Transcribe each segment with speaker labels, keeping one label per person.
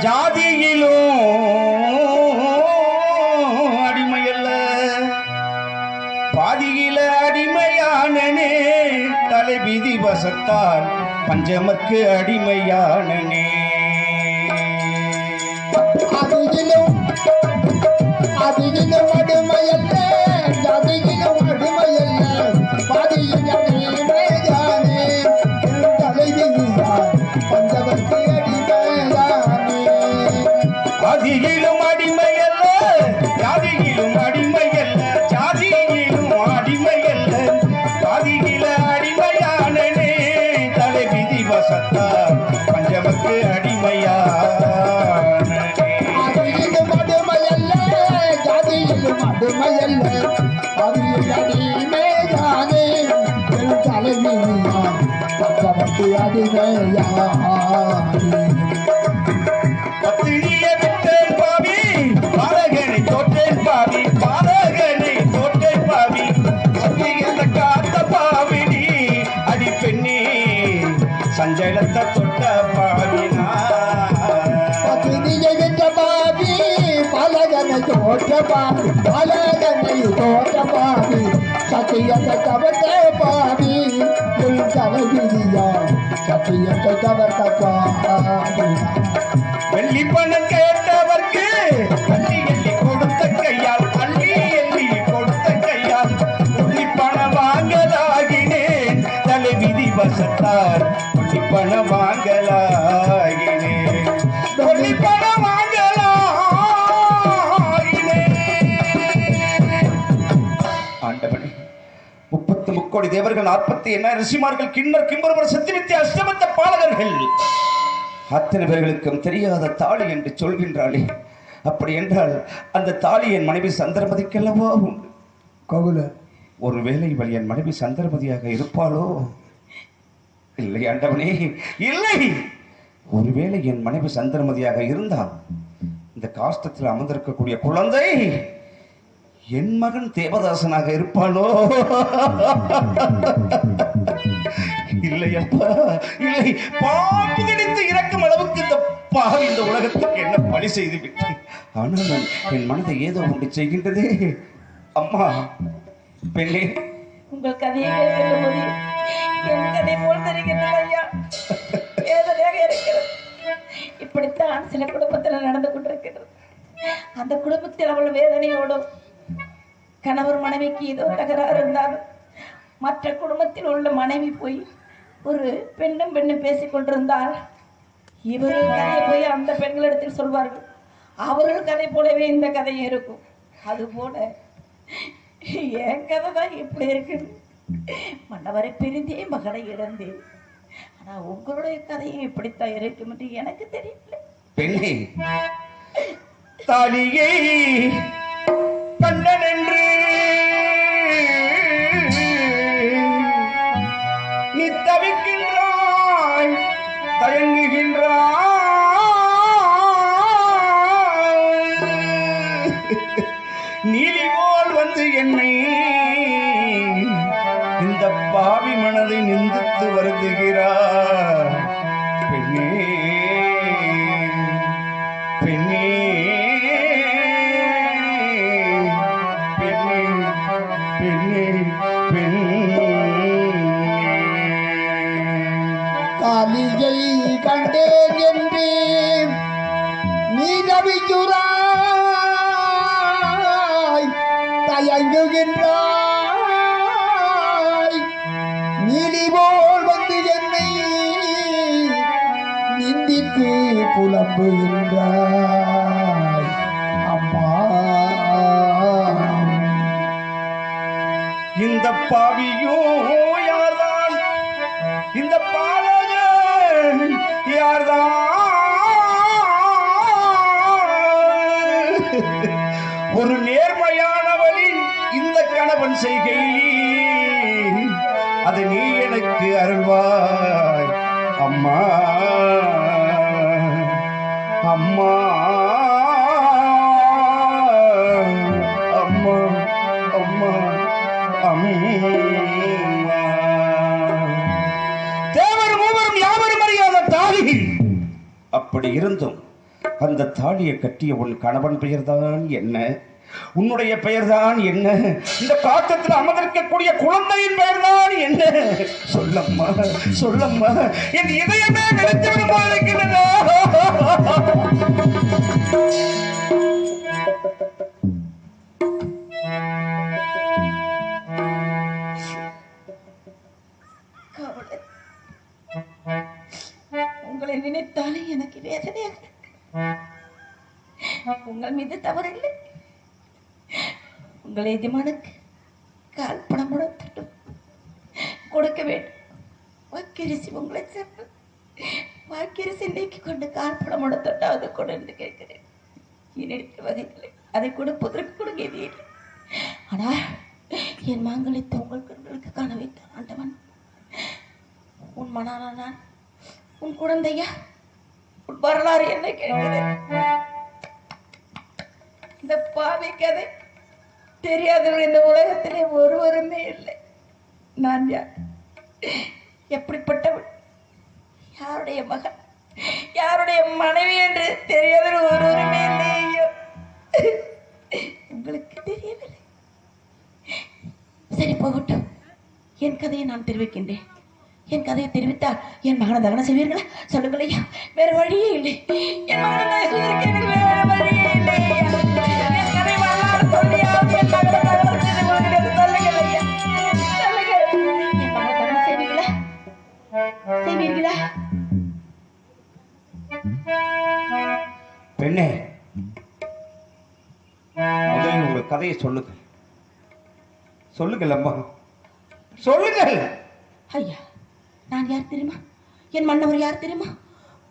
Speaker 1: ஜாதியிலும் அடிமையல்ல. பாதியில அடிமையானனே தலைவிதி வசத்தால் பஞ்சமக்கு அடிமையானனே.
Speaker 2: தலைவியான் பஞ்சவர்க்கு அடிமையானே
Speaker 1: விட்டேன் பாவி பாலகனை தோற்றேன் பாவி பாலகனை தோற்றேன் பாவி சத்தியத்தை காத்த பாவினி அடி பெண்ணி சஞ்சலத்தை தொட்ட பாவினா
Speaker 2: பத்தினியை விட்ட பாவி பலகனை தோற்ற பாவி தோற்ற பாவி சத்தியத்தை பாவி. தலைவிதியா சத்தியத்தை கவர்ந்த
Speaker 1: வெள்ளி பணம் கேட்டவர்க்கு அள்ளி எள்ளி கொடுத்த கையால் அள்ளி எள்ளி கொடுத்த கையால் புள்ளி பணம் வாங்கலாகினேன். தலைவிதி வசத்தார் புள்ளி பணம் வாங்கலாகினேன். புள்ளி பணம் வாங்கலாகினேன். ஆண்டவனே. முப்பத்து முக்கோடி தேவர்கள் நாற்பத்தி என்ன ரிஷிமார்கள் கிண்ணர் கிம்பரவர் சத்தியமித்திய அஷ்டமத்த பாலகர்கள். அத்தனை பேர்களுக்கும் தெரியாத தாலி என்று சொல்கின்றாளே. அப்படி என்றால் அந்த தாலி என் மனைவி சந்திரமதிக்கல்லவா உண்டு?
Speaker 2: கோகுல
Speaker 1: ஒருவேளை இவள் என் மனைவி சந்திரமதியாக இருப்பாளோ? இல்லை ஆண்டவனே இல்லை. ஒருவேளை என் மனைவி சந்திரமதியாக இருந்தால் இந்த காஷ்டத்தில் அமர்ந்திருக்கக்கூடிய குழந்தை என் மகன் தேவதாசனாக இருப்பானோ? இல்லையப்பா இல்லை. பாம்பு கிடைத்து இறக்கும் அளவுக்கு இந்த பாவி இந்த உலகத்துக்கு என்ன பணி செய்து விட்டேன் ஆனால் என் மனதை ஏதோ ஒன்று செய்கின்றதே. அம்மா பெண்ணே.
Speaker 3: உங்கள் கதையை போது என் கதை போல் தெரிகிறது ஐயா. வேதனையாக இருக்கிறது. இப்படித்தான் சில குடும்பத்தில் நடந்து கொண்டிருக்கிறது. அந்த குடும்பத்தில் அவள் வேதனையோடும் கணவர் மனைவிக்கு ஏதோ தகராறு இருந்தாலும் மற்ற குடும்பத்தில் உள்ள மனைவி போய் ஒரு பெண்ணும் பெண்ணும் பேசிக் கொண்டிருந்தால் இவர்கள் கதையை போய் அந்த பெண்களிடத்தில் சொல்வார்கள். அவர்கள் கதை போலவே இந்த கதை இருக்கும். அதுபோல என் கதை தான் இப்படி இருக்குது. மன்னவரை பிரிந்தே மகனை இழந்தேன். ஆனா உங்களுடைய கதையும் இப்படித்தான் இருக்கும் என்று எனக்கு தெரியல
Speaker 1: பெண்ணே தாலியை கண்டனென்று என்று தவிக்கின்றாய் தயங்குகின்றாய். நீலி போல் வந்து என்னை இந்த பாவி மனதை நிந்தித்து வருந்துகிறார்
Speaker 2: தயங்குகின்றாய் நீலி போல் வந்து என்னை நிந்தித்து புலம்புகின்றாய். அம்மா
Speaker 1: இந்த பாவியோ யார்தான்? இந்த பாலகன் யார்தான்? எனக்கு அம்மா. அம்மா. அம்மா. அம்மா. அம்மா. தேவர் மூவரும் யாவரும் அறியாத தாலி அப்படி இருந்தும் அந்த தாலியை கட்டிய உன் கணவன் பெயர்தான் என்ன? உன்னுடைய பெயர்தான் என்ன? இந்த காற்றத்தில் அமர்ந்திருக்கக்கூடிய குழந்தையின் பெயர்தான் என்ன? சொல்லம்மா சொல்லம்மா என் இதயமே வெடித்து விடுமா இருக்கிறதா
Speaker 3: உங்களை நினைத்தாலே எனக்கு வேதனையாக உங்கள் மீது தவறில்லை உங்கள் எஜமானுக்கு கால் பணம் முடத்தட்டும் கொடுக்க வேண்டும். வாக்கரிசி உங்களை சேர்ந்து வாக்கரிசி நீக்கி கொண்டு கால் பணம் முடத்தட்டாவது கொண்டு என்று கேட்கிறேன். என்னிடத்தில் வகைகளை அதை கொடுப்பதற்கு கூட கதி இல்லை ஆனால் என் மாங்கலித்த உங்கள் கண்களுக்கு காண வைத்தான் ஆண்டவன். உன் மனான நான் உன் குழந்தையா உன் வரலாறு என்ன கேட்கிறேன் இந்த பாவி கதை தெரியாதவர்கள் இந்த உலகத்திலே ஒருவருமே இல்லை. நான் யார்? எப்படிப்பட்டவள்? யாருடைய மகன்? யாருடைய மனைவி என்று தெரியாதவர் ஒருவருமே இல்லையோ? உங்களுக்கு தெரியவில்லை. சரி போகட்டும். என் கதையை நான் தெரிவிக்கின்றேன். என் கதையை தெரிவித்தால் என் மகனை தகனம் செய்வீர்களா? சொல்லுங்கள் ஐயா. வேற வழியே இல்லை. என் மகனை
Speaker 1: பெண்ணே. முதலில் உங்க கதையை சொல்லுங்கள். சொல்லுங்கள் அம்மா. சொல்லுங்கள்.
Speaker 3: ஐயா நான் யார் தெரியுமா? என் மன்னவர் யார் தெரியுமா?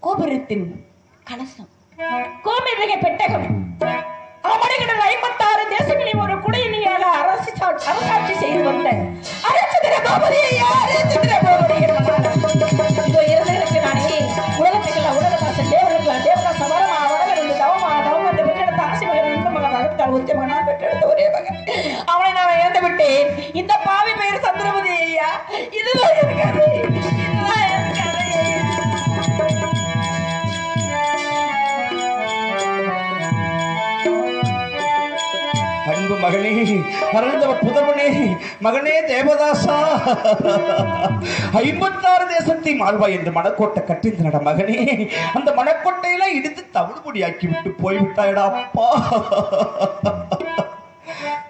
Speaker 3: கோபுரத்தின் கலசம். கோமிருக பெட்டகம். அவமடைகள் ஐம்பத்தாறு தேசங்களில் ஒரு குடியினியாக அரசு அரசாட்சி செய்து வந்த. அரசந்திர கோபதி அரசு கோபதி மகனே
Speaker 1: அருந்தவ புதமனே மகனே தேவதாசா. ஐம்பத்தாறு தேசத்தை மாழ்வாய் என்று மணக்கோட்டை கட்டியிருந்தனடா மகனே. அந்த மணக்கோட்டையில இடித்து தவிடுபடியாக்கி விட்டு போய்விட்டாயடா அப்பா.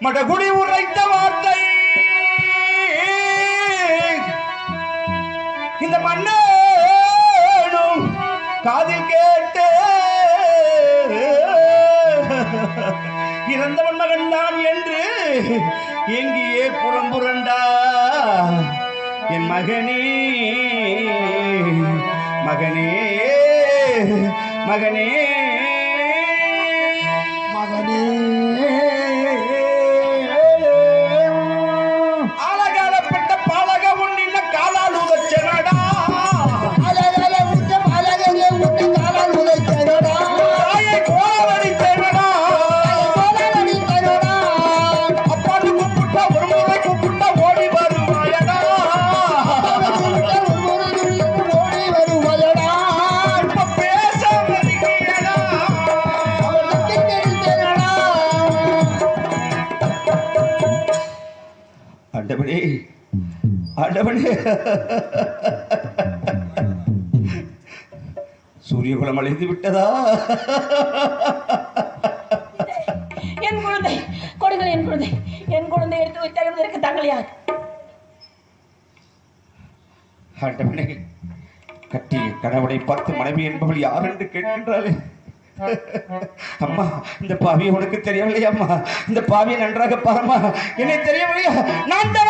Speaker 1: மடகுடி உரைத்த வார்த்தை. எங்கியே புறம்புரண்டா என் மகனே மகனே மகனே. ஆண்டவனே சூரியகுலம் அழிந்து விட்டதா?
Speaker 3: என் குழந்தை கொடுங்கள் என் குழந்தை. என் குழந்தை எடுத்து வைத்ததற்கு தாங்கள் யார்
Speaker 1: ஆண்டவனே கட்டிய கணவனை பார்த்து மனைவி என்பவள் யார் என்று கேட்கின்றாளே. அம்மா இந்த பாவியை உனக்கு தெரியவில்லையா அம்மா? இந்த பாவியை நன்றாக பாரம்மா என்னை தெரியவில்லையா? நான் தான்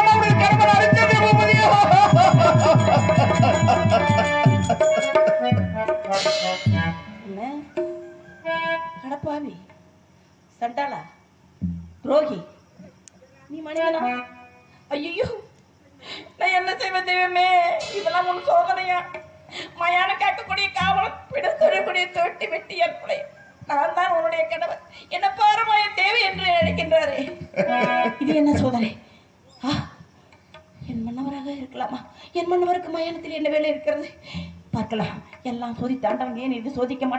Speaker 3: மயான காக்கக்கூடிய காவலம் பிட தொட்டி வெட்டி என் நான் தான் உன்னுடைய கணவன். என்ன பாரமாய தேவை என்று நினைக்கின்றாரே? இது என்ன சோதனை? என் மன்னவராக இருக்கலாமா? என் மன்னவருக்கு மயானத்தில் என்ன வேலை இருக்கிறது? பார்க்கலாம். எல்லாம் சோதித்தாண்டவன் ஏன் இது சோதிக்க மாட்டேன்?